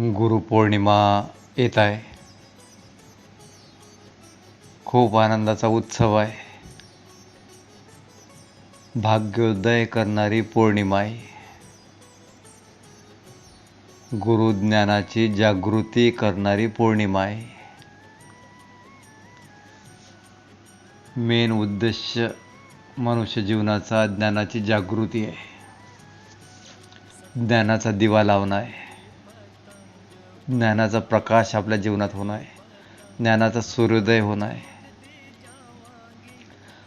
गुरुपौर्णिमा येत आहे. खूप आनंदाचा उत्सव आहे. भाग्योदय करणारी पौर्णिमा आहे. गुरुज्ञानाची जागृती करणारी पौर्णिमा आहे. मेन उद्देश मनुष्य जीवनाचा ज्ञानाची जागृती आहे. ज्ञानाचा दिवा लावणं आहे. ज्ञानाचा प्रकाश आपल्या जीवनात होणं आहे. ज्ञानाचा सूर्योदय होणं आहे.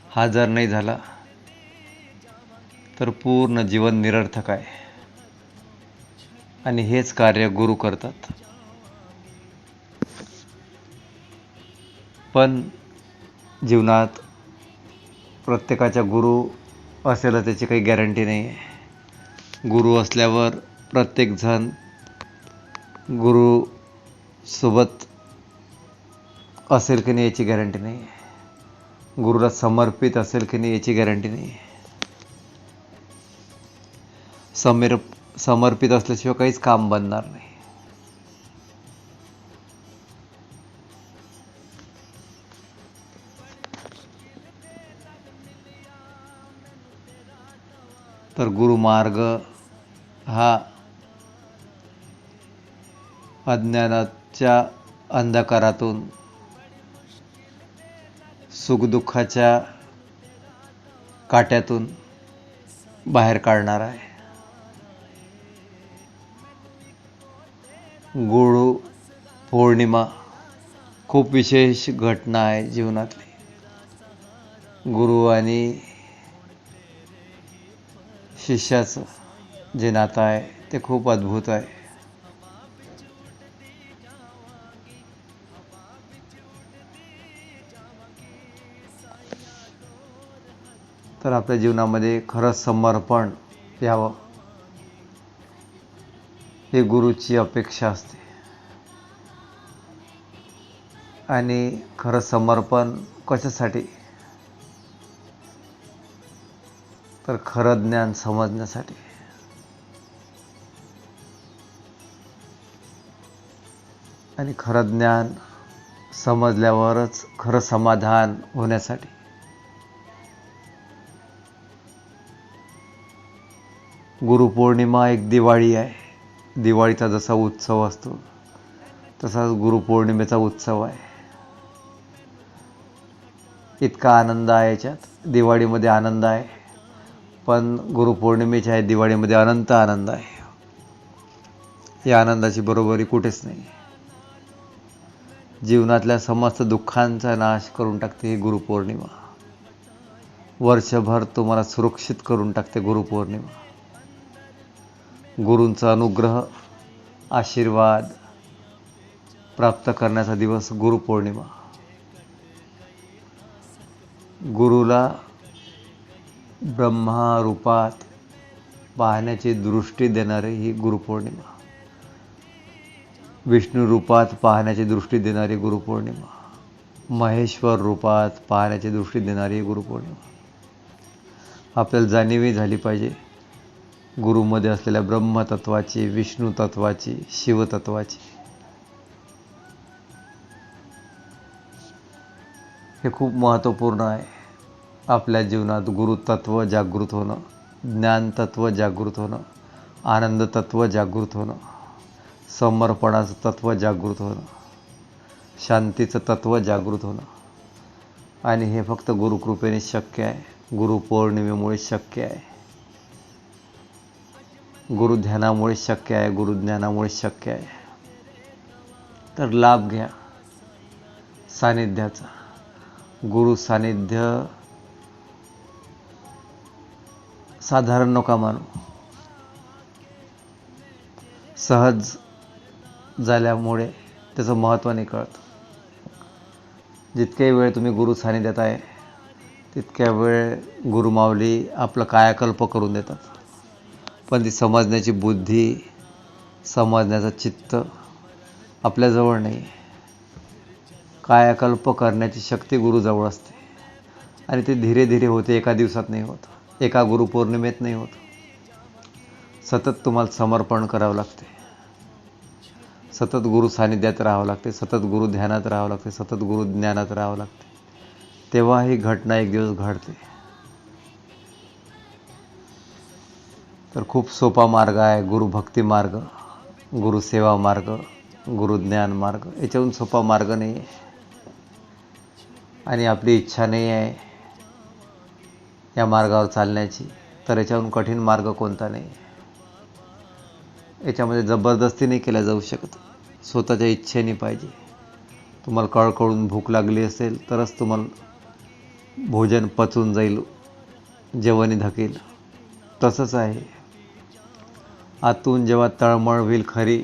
हा जर नाही झाला तर पूर्ण जीवन निरर्थक आहे. आणि हेच कार्य गुरु करतात. पण जीवनात प्रत्येकाच्या गुरु असेल त्याची काही गॅरंटी नाही आहे गुरु असल्यावर प्रत्येकजण गुरु सोबत असेल की नाही याची गॅरंटी नाही. गुरुला समर्पित असेल की नाही याची गॅरंटी नाही. समीर समर्पित असल्याशिवाय काहीच काम बनणार नाही. तर गुरुमार्ग हा अज्ञानाच्या अंधकारातून सुखदुःखाच्या काट्यातून बाहेर काढणार आहे. गुरु पौर्णिमा खूप विशेष घटना आहे जीवनातली. गुरु आणि शिष्याचं जे नातं आहे ते खूप अद्भुत आहे. तर आपल्या जीवनामध्ये खरं समर्पण यावं. हे गुरुची अपेक्षा असते. आणि खरं समर्पण कशासाठी? तर खरं ज्ञान समजण्यासाठी. आणि खरं ज्ञान समजल्यावरच खरं समाधान होण्यासाठी. गुरुपौर्णिमा एक दिवाळी आहे. दिवाळीचा जसा उत्सव असतो तसाच गुरुपौर्णिमेचा उत्सव आहे. इतका आनंद आहे याच्यात. दिवाळीमध्ये आनंद आहे पण गुरुपौर्णिमेच्या आहे दिवाळीमध्ये अनंत आनंद आहे. या आनंदाची बरोबरी कुठेच नाही. जीवनातल्या समस्त दुःखांचा नाश करून टाकते ही गुरुपौर्णिमा. वर्षभर तुम्हाला सुरक्षित करून टाकते गुरुपौर्णिमा. गुरूंचा अनुग्रह आशीर्वाद प्राप्त करण्याचा दिवस गुरुपौर्णिमा. गुरुला ब्रह्मा रूपात पाहण्याची दृष्टी देणारी ही गुरुपौर्णिमा. विष्णू रूपात पाहण्याची दृष्टी देणारी गुरुपौर्णिमा. महेश्वर रूपात पाहण्याची दृष्टी देणारी गुरुपौर्णिमा. आपल्याला जाणीवही झाली पाहिजे. गुरुमध्ये असलेल्या ब्रह्मतत्वाची विष्णू तत्वाची शिवतत्वाची. हे खूप महत्त्वपूर्ण आहे. आपल्या जीवनात गुरुतत्व जागृत होणं ज्ञानतत्व जागृत होणं आनंदतत्व जागृत होणं समर्पणाचं तत्व जागृत होणं शांतीचं तत्व जागृत होणं. आणि हे फक्त गुरुकृपेने शक्य आहे. गुरुपौर्णिमेमुळे शक्य आहे. गुरुध्यानामुळे शक्य आहे गुरुज्ञानामुळे शक्य आहे. तर लाभ घ्या. सानिध्याचा. गुरु सानिध्य साधारण नका मानू. सहज झाल्यामुळे त्याचं महत्त्व नाही कळत. जितक्याही वेळ तुम्ही गुरु सानिध्यात आहे तितक्या वेळ गुरुमावली आपलं कायाकल्प करून देतात. पण ती समजण्याची बुद्धी समजण्याचं चित्त आपल्याजवळ नाही. कायाकल्प करण्याची शक्ती गुरुजवळ असते. आणि ते धीरे धीरे होते एका दिवसात नाही होत. एका गुरुपौर्णिमेत नाही होत. सतत तुम्हाला समर्पण करावं लागते. सतत गुरु सानिध्यात राहावं लागते. सतत गुरु ध्यानात राहावं लागते. सतत गुरु ज्ञानात राहावं लागते. तेव्हा ही घटना एक दिवस घडते. तर खूप सोपा मार्ग आहे. गुरुभक्ती मार्ग गुरुसेवा मार्ग गुरुज्ञान मार्ग. याच्याहून सोपा मार्ग नाही. आहे आणि आपली इच्छा नाही आहे या मार्गावर चालण्याची. तर याच्याहून कठीण मार्ग कोणता नाही? याच्यामध्ये जबरदस्ती नाही केल्या जाऊ शकत. स्वतःच्या इच्छेने पाहिजे. तुम्हाला कळकळून भूक लागली असेल तरच तुम्हाला भोजन पचून जाईल जेवणी धकेल. तसंच आहे. आतून जेव्हा तळमळ होईल खरी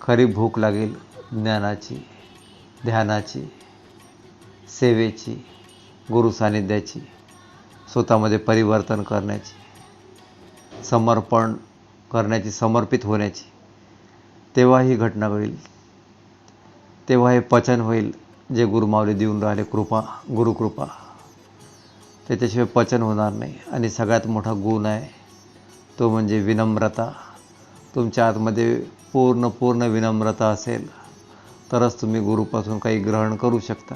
खरी भूक लागेल ज्ञानाची ध्यानाची सेवेची गुरु सानिध्याची स्वतःमध्ये परिवर्तन करण्याची समर्पण करण्याची समर्पित होण्याची. तेव्हा ही घटना होईल तेव्हा हे पचन होईल जे गुरुमावले देऊन राहिले कृपा गुरुकृपा त्याच्याशिवाय पचन होणार नाही आणि सगळ्यात मोठा गुण आहे तो म्हणजे विनम्रता. तुमच्या आतमध्ये पूर्ण पूर्ण विनम्रता असेल तरच तुम्ही गुरुपासून काही ग्रहण करू शकता.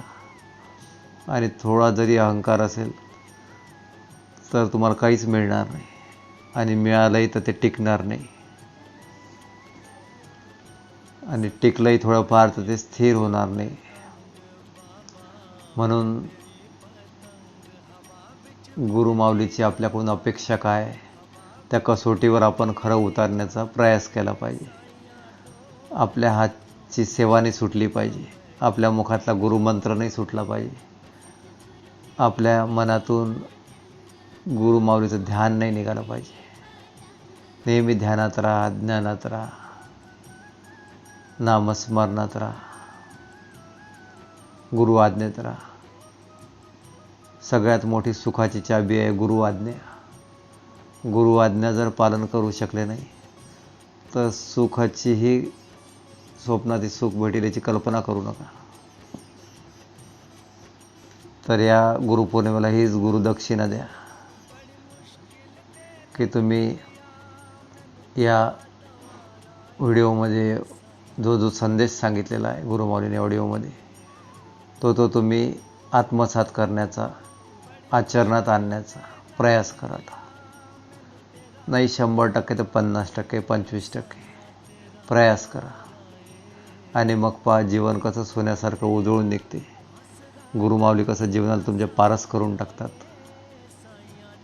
आणि थोडा जरी अहंकार असेल तर तुम्हाला काहीच मिळणार नाही. आणि मिळालंही तर ते टिकणार नाही. आणि टिकलंही थोडंफार तर ते स्थिर होणार नाही. म्हणून गुरुमाऊलीची आपल्याकडून अपेक्षा काय? त्या कसोटीवर आपण खरं उतारण्याचा प्रयास केला पाहिजे. आपल्या हातची सेवा नाही सुटली पाहिजे. आपल्या मुखातला गुरुमंत्र नाही सुटला पाहिजे. आपल्या मनातून गुरुमाऊलीचं ध्यान नाही निघालं पाहिजे. नेहमी ध्यानात राहा ज्ञानात राहा. नामस्मरणात राहा. गुरु आज्ञेत राहा. सगळ्यात मोठी सुखाची चाबी आहे गुरु आज्ञा गुरु आज्ञा जर पालन करू शकले नाही तर सुखाचीही स्वप्नातील सुख भेटेल याची कल्पना करू नका. तर या गुरुपौर्णिमेला हीच गुरुदक्षिणा द्या की तुम्ही या व्हिडिओमध्ये जो जो संदेश सांगितलेला आहे गुरुमौलीने ऑडिओमध्ये तो तो तुम्ही आत्मसात करण्याचा आचरणात आणण्याचा प्रयास करा नाही शंभर टक्के तर पन्नास टक्के पंचवीस टक्के. प्रयास करा. आणि मग पहा जीवन कसं सोन्यासारखं उजळून निघते. गुरुमावली कसं जीवनाला तुमच्या पारस करून टाकतात.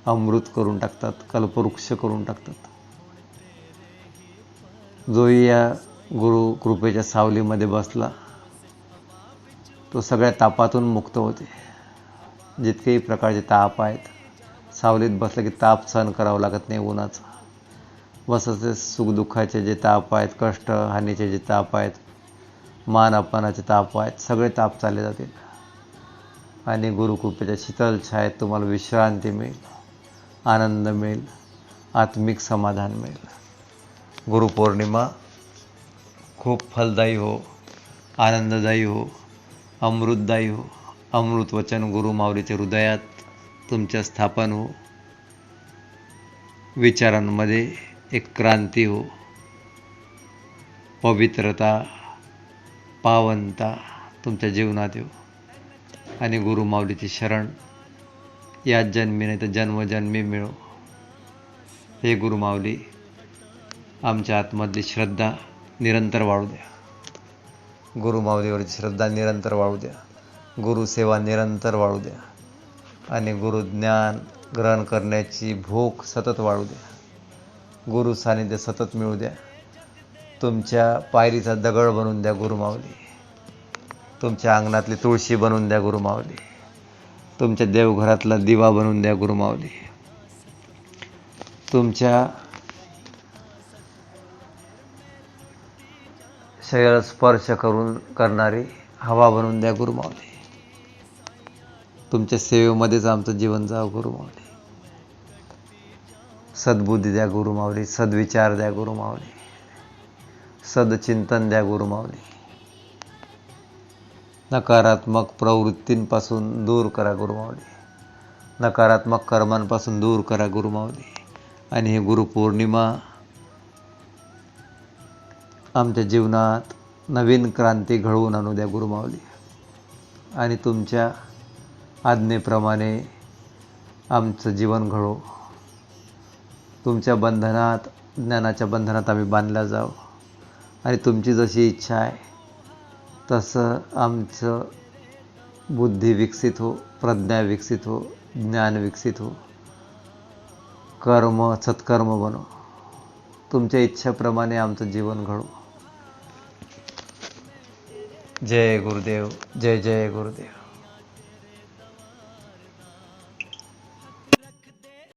अमृत करून टाकतात कल्पवृक्ष करून टाकतात. जोही या गुरु कृपेच्या सावलीमध्ये बसला तो सगळ्या तापातून मुक्त होते. जितकेही प्रकारचे ताप आहेत सावलीत बसलं की ताप सहन करावं लागत नाही उन्हाचा. बस सुखदुःखाचे जे ताप आहेत कष्ट हानीचे जे ताप आहेत मान अपमानाचे ताप आहेत सगळे ताप चालले जातील. आणि गुरुकृपेच्या शीतल छायेत तुम्हाला विश्रांती मिळेल आनंद मिळेल आत्मिक समाधान मिळेल. गुरुपौर्णिमा खूप फलदायी हो आनंददायी हो अमृतदायी हो. अमृत वचन गुरु माऊलीच्या हृदयात तुमच्या स्थापन हो. विचारांमध्ये एक क्रांती हो. पवित्रता पावनता तुमच्या जीवनात येऊ. आणि गुरुमाऊलीचे शरण याच जन्मी नाही तर जन्मजन्मी मिळो. हे गुरुमाऊली आमच्या आतमधली श्रद्धा निरंतर वाढू द्या. गुरुमाऊलीवरची श्रद्धा निरंतर वाढू द्या. गुरुसेवा निरंतर वाढू द्या. आणि गुरुज्ञान ग्रहण करण्याची भूक सतत वाढू द्या. गुरु सानिध्य सतत मिळू द्या. तुमच्या पायरीचा दगड बनवून द्या गुरुमावली तुमच्या अंगणातली तुळशी बनवून द्या गुरुमावली तुमच्या देवघरातला दिवा बनवून द्या गुरुमावली तुमच्या शरीर स्पर्श करून करणारी हवा बनवून द्या गुरुमावली तुमच्या सेवेमध्येच आमचं जीवन जावं गुरुमाऊली सद्बुद्धी द्या गुरुमाऊली सद्विचार द्या गुरुमाऊली सदचिंतन द्या गुरुमाऊली नकारात्मक प्रवृत्तींपासून दूर करा गुरुमाऊली नकारात्मक कर्मांपासून दूर करा गुरुमाऊली आणि हे गुरुपौर्णिमा आमच्या जीवनात नवीन क्रांती घडवून आणू द्या गुरुमावली आणि तुमच्या आज्ञेप्रमाणे आमचं जीवन घडो. तुमच्या बंधनात ज्ञानाच्या बंधनात आम्ही बांधल्या जाऊ. आणि तुमची जशी इच्छा आहे तसं आमचं बुद्धी विकसित हो प्रज्ञा विकसित हो ज्ञान विकसित हो. कर्म सत्कर्म बनो. तुमच्या इच्छेप्रमाणे आमचं जीवन घडो. जय गुरुदेव जय जय गुरुदेव.